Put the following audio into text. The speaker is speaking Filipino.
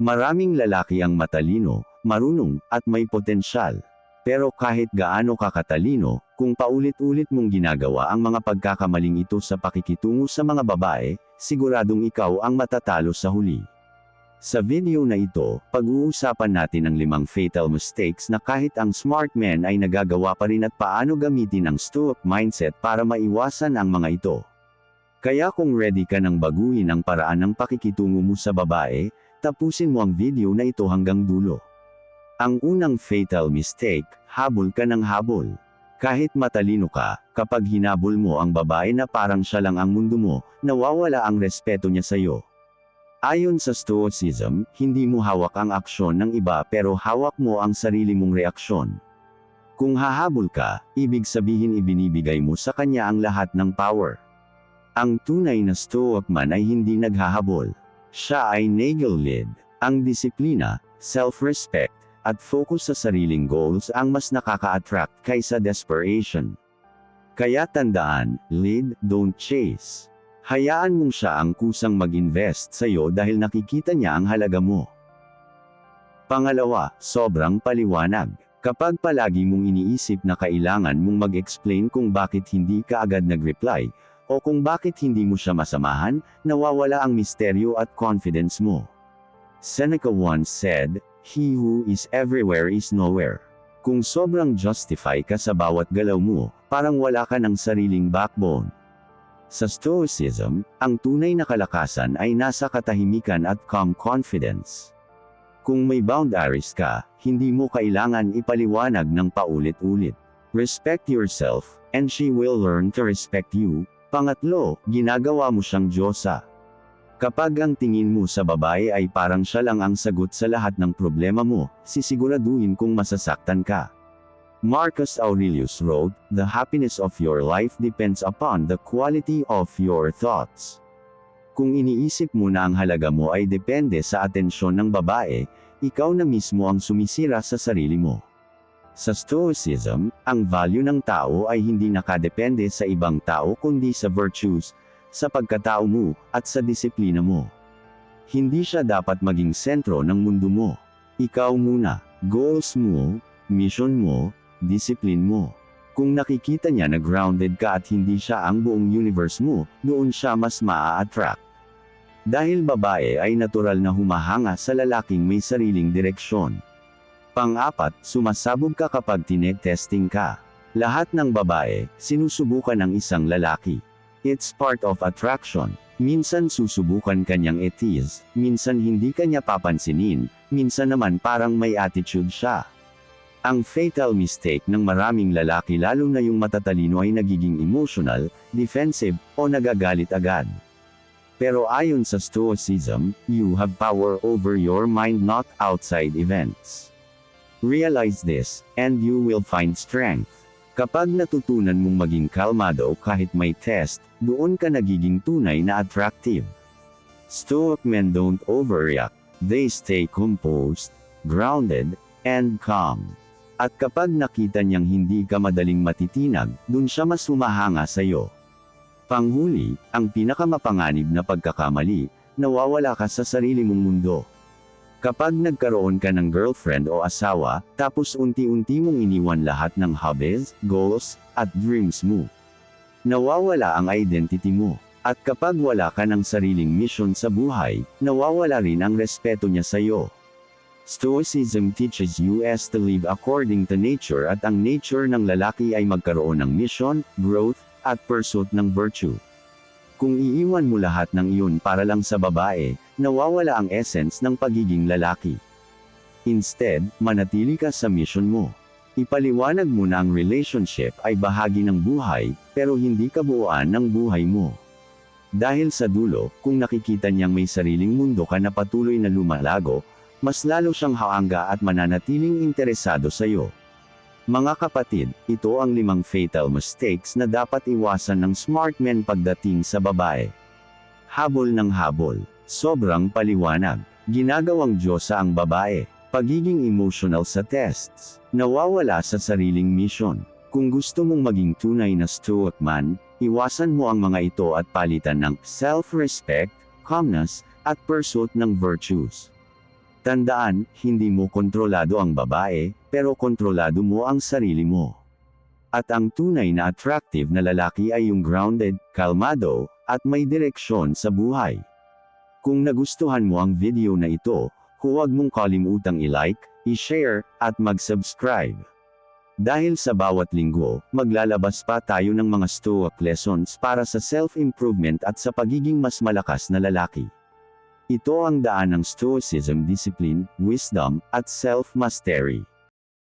Maraming lalaki ang matalino, marunong, at may potensyal. Pero kahit gaano ka katalino, kung paulit-ulit mong ginagawa ang mga pagkakamaling ito sa pakikitungo sa mga babae, siguradong ikaw ang matatalo sa huli. Sa video na ito, pag-uusapan natin ang limang fatal mistakes na kahit ang smart men ay nagagawa pa rin at paano gamitin ang stoic mindset para maiwasan ang mga ito. Kaya kung ready ka nang baguhin ang paraan ng pakikitungo mo sa babae, tapusin mo ang video na ito hanggang dulo. Ang unang fatal mistake, habol ka ng habol. Kahit matalino ka, kapag hinabol mo ang babae na parang siya lang ang mundo mo, nawawala ang respeto niya sa iyo. Ayon sa Stoicism, hindi mo hawak ang aksyon ng iba pero hawak mo ang sarili mong reaksyon. Kung hahabol ka, ibig sabihin ibinibigay mo sa kanya ang lahat ng power. Ang tunay na Stoic man ay hindi naghahabol. Siya ay nagel-led. Ang disiplina, self-respect, at focus sa sariling goals ang mas nakaka-attract kaysa desperation. Kaya tandaan, lead, don't chase. Hayaan mong siya ang kusang mag-invest sa iyo dahil nakikita niya ang halaga mo. Pangalawa, sobrang paliwanag. Kapag palagi mong iniisip na kailangan mong mag-explain kung bakit hindi ka agad nag-reply, o kung bakit hindi mo siya masamahan, nawawala ang misteryo at confidence mo. Seneca once said, He who is everywhere is nowhere. Kung sobrang justify ka sa bawat galaw mo, parang wala ka ng sariling backbone. Sa Stoicism, ang tunay na kalakasan ay nasa katahimikan at calm confidence. Kung may boundaries ka, hindi mo kailangan ipaliwanag ng paulit-ulit. Respect yourself, and she will learn to respect you. Pangatlo, ginagawa mo siyang Diyosa. Kapag ang tingin mo sa babae ay parang siya lang ang sagot sa lahat ng problema mo, sisiguraduhin kung masasaktan ka. Marcus Aurelius wrote, The happiness of your life depends upon the quality of your thoughts. Kung iniisip mo na ang halaga mo ay depende sa atensyon ng babae, ikaw na mismo ang sumisira sa sarili mo. Sa Stoicism, ang value ng tao ay hindi nakadepende sa ibang tao kundi sa virtues, sa pagkatao mo, at sa disiplina mo. Hindi siya dapat maging sentro ng mundo mo. Ikaw muna, goals mo, mission mo, discipline mo. Kung nakikita niya na grounded ka at hindi siya ang buong universe mo, doon siya mas maa-attract. Dahil babae ay natural na humahanga sa lalaking may sariling direksyon. Pang-apat, sumasabog ka kapag tinetesting ka. Lahat ng babae, sinusubukan ng isang lalaki. It's part of attraction. Minsan susubukan kanyang etis, minsan hindi kanya papansinin, minsan naman parang may attitude siya. Ang fatal mistake ng maraming lalaki lalo na yung matatalino ay nagiging emotional, defensive, o nagagalit agad. Pero ayon sa Stoicism, you have power over your mind not outside events. Realize this, and you will find strength. Kapag natutunan mong maging kalmado kahit may test, doon ka nagiging tunay na attractive. Stoic men don't overreact, they stay composed, grounded, and calm. At kapag nakita niyang hindi ka madaling matitinag, dun siya mas humahanga sa iyo. Panghuli, ang pinakamapanganib na pagkakamali, nawawala ka sa sarili mong mundo. Kapag nagkaroon ka ng girlfriend o asawa, tapos unti-unti mong iniwan lahat ng hobbies, goals, at dreams mo. Nawawala ang identity mo. At kapag wala ka ng sariling mission sa buhay, nawawala rin ang respeto niya sa iyo. Stoicism teaches us to live according to nature at ang nature ng lalaki ay magkaroon ng mission, growth, at pursuit ng virtue. Kung iiwan mo lahat ng iyon para lang sa babae, nawawala ang essence ng pagiging lalaki. Instead, manatili ka sa mission mo. Ipaliwanag mo na ang relationship ay bahagi ng buhay, pero hindi kabuuan ng buhay mo. Dahil sa dulo, kung nakikita niyang may sariling mundo ka na patuloy na lumalago, mas lalo siyang haangga at mananatiling interesado sa iyo. Mga kapatid, ito ang limang fatal mistakes na dapat iwasan ng smart men pagdating sa babae. Habol ng habol. Sobrang paliwanag. Ginagawang Diyosa ang babae. Pagiging emotional sa tests. Nawawala sa sariling mission. Kung gusto mong maging tunay na stoic man, iwasan mo ang mga ito at palitan ng self-respect, calmness, at pursuit ng virtues. Tandaan, hindi mo kontrolado ang babae, pero kontrolado mo ang sarili mo. At ang tunay na attractive na lalaki ay yung grounded, kalmado, at may direksyon sa buhay. Kung nagustuhan mo ang video na ito, huwag mong kalimutang i-like, i-share, at mag-subscribe. Dahil sa bawat linggo, maglalabas pa tayo ng mga stoic lessons para sa self-improvement at sa pagiging mas malakas na lalaki. Ito ang daan ng stoicism discipline, wisdom, at self-mastery.